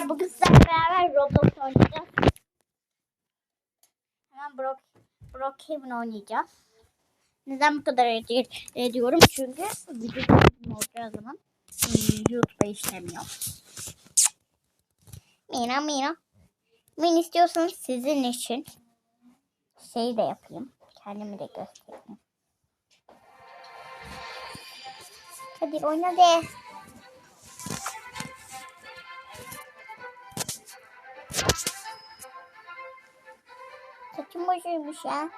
arkadaşlar bugün sizlerle beraber Roblox oynayacağız. Hemen Brock, Brookhaven oynayacağız. Neden bu kadar ed- ediyorum? Çünkü video olacağı zaman hmm, YouTube'a işlemiyor. Mina Mina. Min istiyorsanız sizin için şey de yapayım. Kendimi de göstereyim. Hadi oyna de. Bozulmuş ya.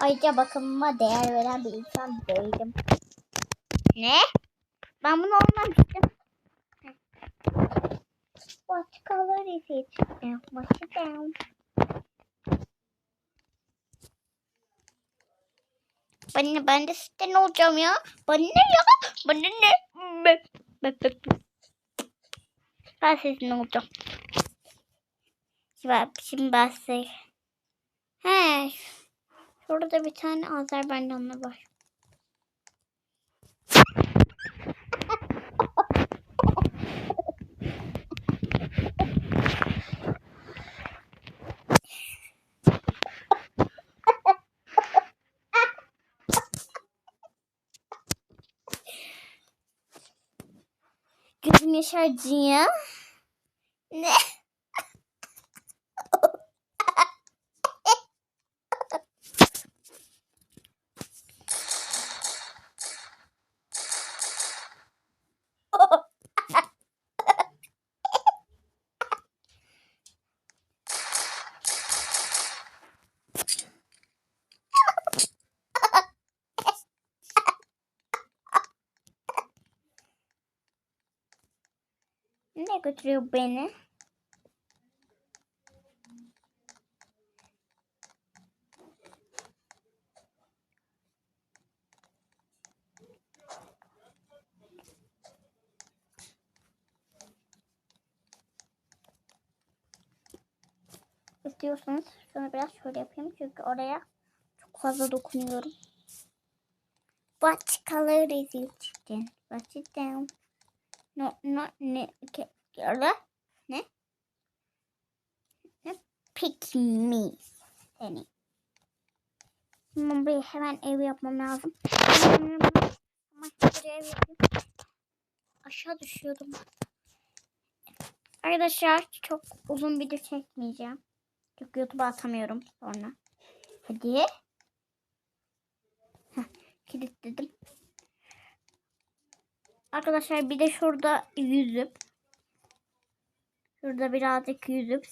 Ayrıca bakımıma değer veren bir insan değilim. Ne? Ben bunu olmamıştım. What color is it? What's it down? Ben, ben de sizden olacağım ya. Bana ne ya? Bana ne? Ben, ben, ben, ben sizin olacağım. Şimdi, size... He. Şurada bir tane Azerbaycanlı var. Gözüm yaşardı ya. Ne? Nereye götürüyor beni? İstiyorsanız şunu biraz şöyle yapayım çünkü oraya çok fazla dokunuyorum. Then write it down. No, no, ne, ke, öyle. Ne? Ne? Pick me. Seni. Şimdi bir hemen ev yapmam lazım. Aşağı düşüyordum. Arkadaşlar çok uzun video çekmeyeceğim. Çünkü YouTube'a atamıyorum sonra. Hadi. Heh, kilitledim. Arkadaşlar bir de şurada yüzüp şurada birazcık yüzüp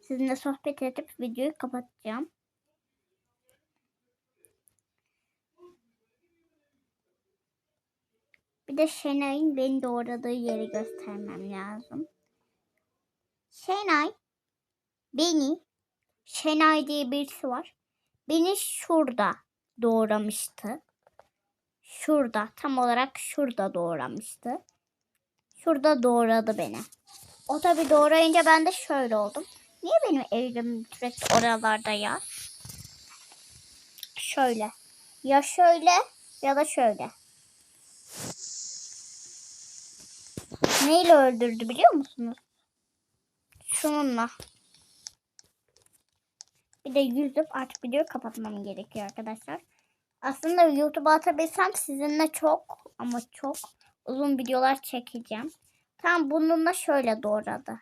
sizinle sohbet edip videoyu kapatacağım. Bir de Şenay'ın beni doğradığı yeri göstermem lazım. Şenay beni Şenay diye birisi var. Beni şurada doğramıştı. Şurada tam olarak şurada doğramıştı. Şurada doğradı beni. O tabi doğrayınca ben de şöyle oldum. Niye benim evim sürekli oralarda ya? Şöyle. Ya şöyle ya da şöyle. Neyle öldürdü biliyor musunuz? Şununla. Bir de yüzüp artık videoyu kapatmam gerekiyor arkadaşlar. Aslında YouTube'a atabilsem sizinle çok ama çok uzun videolar çekeceğim. Tam bununla şöyle doğradı.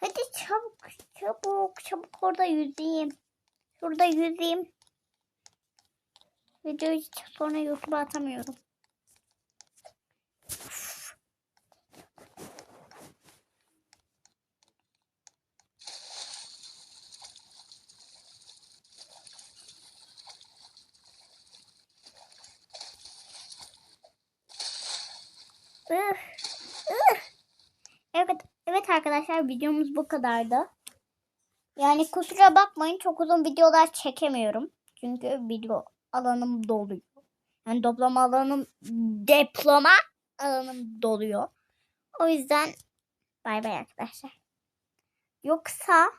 Hadi çabuk çabuk çabuk orada yüzeyim. Şurada yüzeyim. Videoyu sonra YouTube'a atamıyorum. Evet, evet arkadaşlar videomuz bu kadardı. Yani kusura bakmayın çok uzun videolar çekemiyorum. Çünkü video alanım doluyor. Yani toplama alanım diploma alanım doluyor. O yüzden bay bay arkadaşlar. Yoksa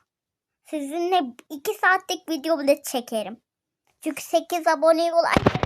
sizinle 2 saatlik video bile çekerim. Çünkü 8 abone olan